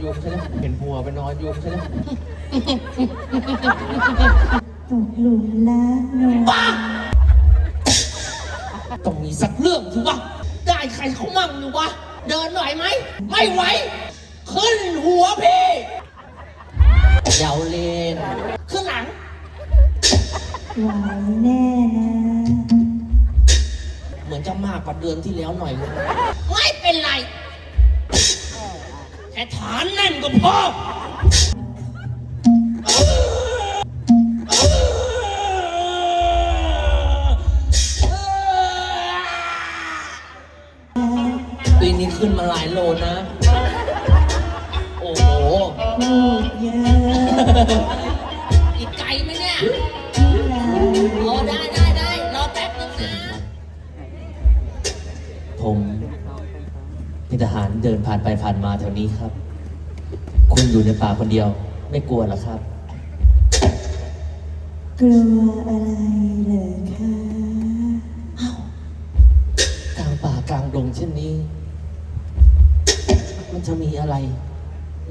อยู่ใช่ไหมเห็นผัวไปนอนอยู่ใช่ไหมตกหลุมรักนอนบ้าต้องมีสักเรื่องสิวะ ได้ใครเขามั่งอยู่วะ เดินหน่อยไหม ไม่ไหว ขึ้นหัวพี่เยาวเลนขึ้นหลัง ไหวแน่นะ เหมือนจะมากกว่าเดือนที่แล้วหน่อยนึงไม่เป็นไร แค่ฐานแน่นก็พอปีนี้ขึ้นมาหลายโลนะ โอ้โห เป็นทหารเดินผ่านไปผ่านมาแถวนี้ครับ คุณอยู่ในป่าคนเดียว ไม่กลัวเหรอครับ กลัวอะไรเหรอคะกลางป่ากลางดงเช่นนี้ มันจะมีอะไร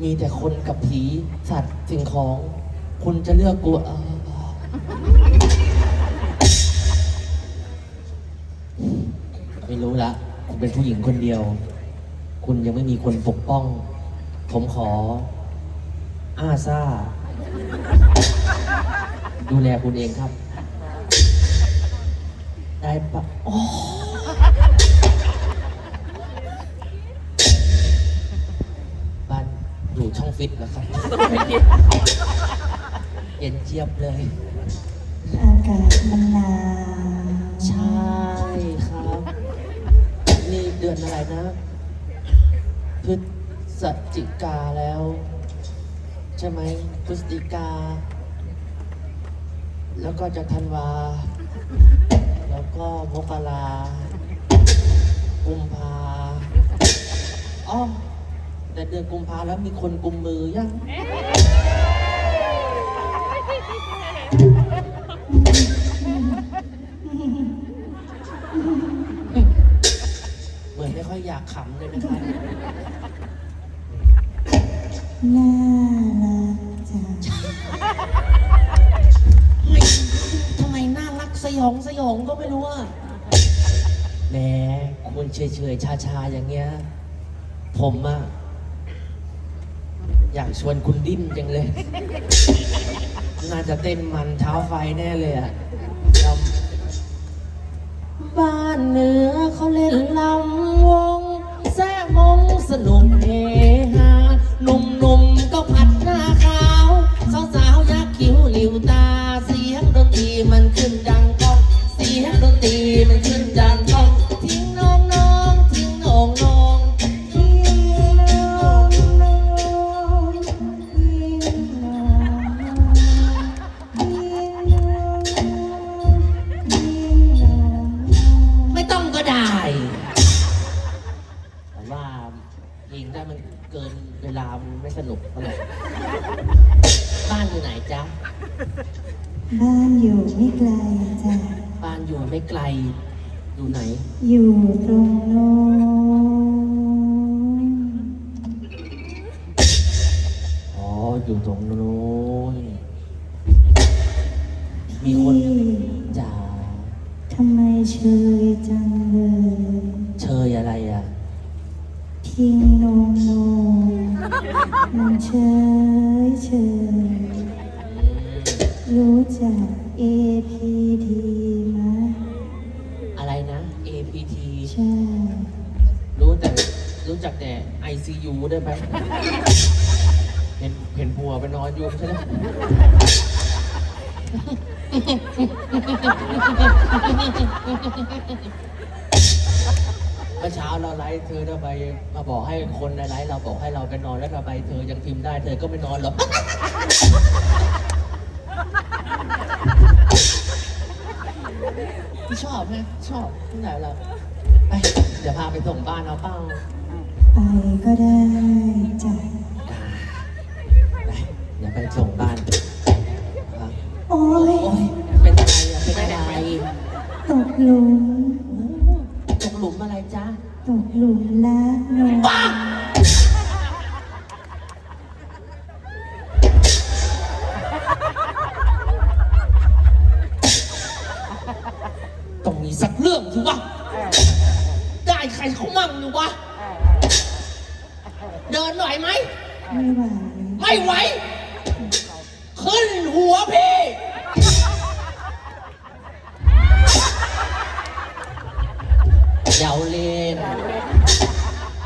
มีแต่คนกับผีสัตว์สิ่งของ คุณจะเลือกกลัวเออไม่รู้ละคุณเป็นผู้หญิงคนเดียว คุณยังไม่มีคนปกป้อง ผมขอ อาซาดูแลคุณเองครับ ได้ปะโอ้บ้านอยู่ช่องฟิตนะครับ เย็นเจี๊ยบเลย อากาศมันหนาว ใช่ครับ นี่เดือนอะไรนะพ ฤศจิกาแล้ว ใช่ไหมพฤศจิกา แล้วก็จะธันวา แล้วก็มกรากุมภาอ๋อแต่เดือนกุมภาแล้วมีคนกุมมือยังเหมือนไม่ค่อยอยากขำเลยนะครับ น่ารักจังเฮ้ยทำไมน่ารักสยองสยองก็ไม่รู้อะแหมคุณเฉยๆชาๆอย่างเงี้ย ผมอะอยากชวนคุณดิ้นจังเลย น่าจะเต้นมันเท้าไฟแน่เลยอะเราบ้านเหนือเขาเล่นลำวง แซ่มงสนุก จ๊ะ บ้านอยู่ไม่ไกลจ้ะ บ้านอยู่ไม่ไกล อยู่ไหน อยู่ตรงโน้นอ๋อ อยู่ตรงนู้นมีคนพี่จ๋าทำไมเชยจังเลยเชยอะไรอะทิ้งโนมโนมมันเชยเชย รู้จัก APT ไหมอะไรนะ APT ใช่ รู้แต่รู้จักแต่ ICU ได้ไหมเห็นเห็นผัวไปนอนอยู่ใช่ไหมเมื่อเช้าเราไลฟ์เธอทำไมมาบอกให้คนในไลฟ์เราบอกให้เราไปนอนแล้วทำไมเธอยังพิมพ์ได้ เธอก็ไม่นอนหรอก ชอบไหมชอบที่ไหนเราไปเดี๋ยวพาไปส่งบ้านเอาเป้าไปก็ได้จ้ะไปเดี๋ยวไปส่งบ้านครับโอ้ยโอ้ย เป็นอะไรอะเป็นอะไรตกหลุม ตกหลุมอะไรจ๊ะ ตกหลุมรักนอน ไม่ไหว ขึ้นหัวพี่เยาวเล่น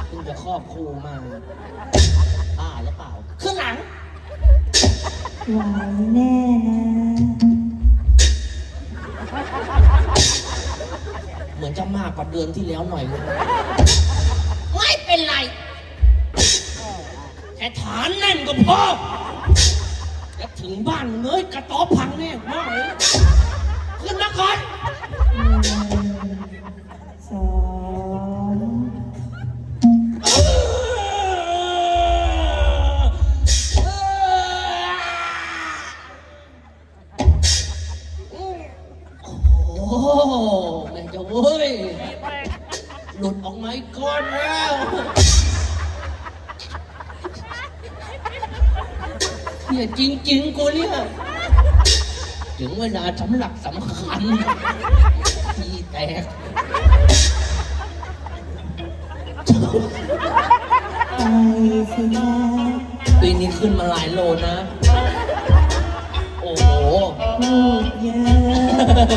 เพิ่งจะครอบครูมาบ้าหรือเปล่า ขึ้นหลัง ไหวแน่นะเหมือนจะมากกว่าเดือนที่แล้วหน่อยนึงไม่เป็นไร แค่ฐานแน่นก็พอจะถึงบ้านเงยกระต๊อบพังแน่มากเลยขึ้นมาก่อน สอง เนี่ยจริง ๆ กูเนี่ยถึงเวลาสำหรับสำคัญที่แตกไปสินะปีนี้ขึ้นมาหลายโลนะ โอ้โหพูดเยอะ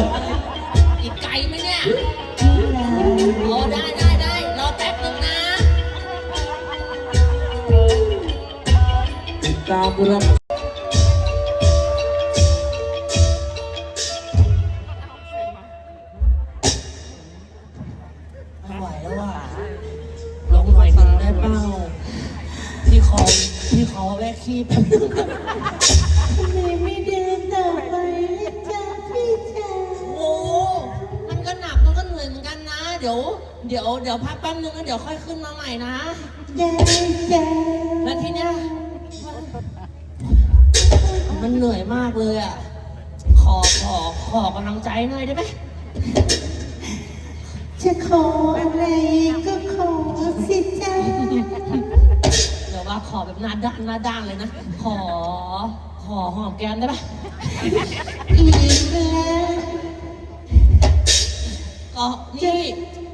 อีกไกลไหมเนี่ยไหนโอ้ได้ได้ได้รอแป๊บนึงนะ ติดตามรับ ปล่าพี่ขอพี่ขอแวะขี้แป๊บนึงไมไม่เดินต่อไปจ๊ะพี่จ๋าโอ้มันก็หนักมันก็เหนื่อยเหมือนกันนะ เดี๋ยว เดี๋ยวเดี๋ยวพักแป๊บนึงแล้วเดี๋ยวค่อยขึ้นมาใหม่นะได้จ้ะแล้วทีเนี้ยมันเหนื่อยมากเลยอะ ขอขอขอกำลังใจหน่อยได้ไหม จะขออะไรก็ขอสิจ้าเดี๋ยวว่าขอแบบหน้าด้านหน้าด้านเลยนะ ขอ ขอหอมแก้มได้ปะอีกแล้วก็นี่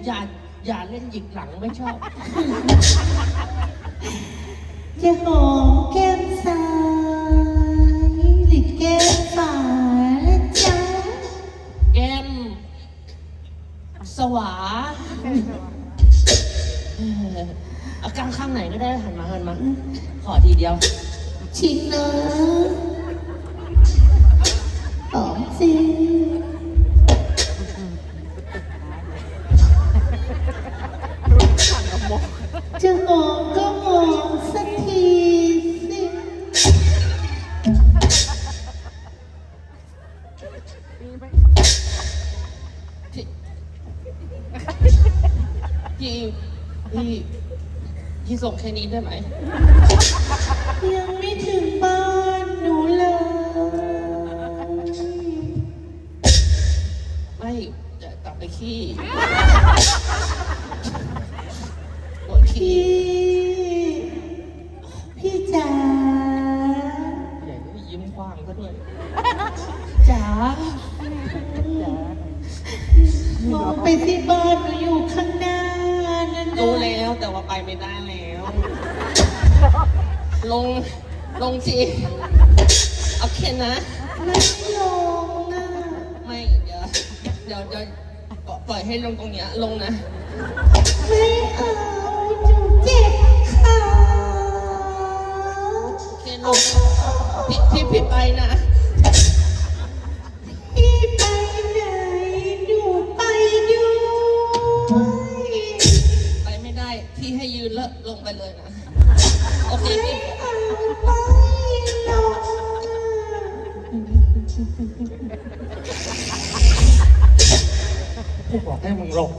อย่าอย่าเล่นหยิกหลังไม่ชอบ จะหอมแก้มซ้ายหรือแก้ม วาเออเอากลางข้างไหนก็ได้หันมาหันมาขอทีเดียว ชิงนะหอมสิ พี่พี่พี่ส่งแค่นี้ได้ไหม ยังไม่ถึงบ้านหนูเลย ไม่จะกลับไปขี้ปวดขี้ ไปไม่ได้แล้ว ลง ลงสิโอเคนะ ไม่ลงนะไม่เดี๋ยวเดี๋ยวเดี๋ยวปล่อยให้ลงตรงเนี้ยลงนะ ไม่เอาหนูเจ็บขาโอเคลงพี่พี่พี่ไปนะ em mừng rột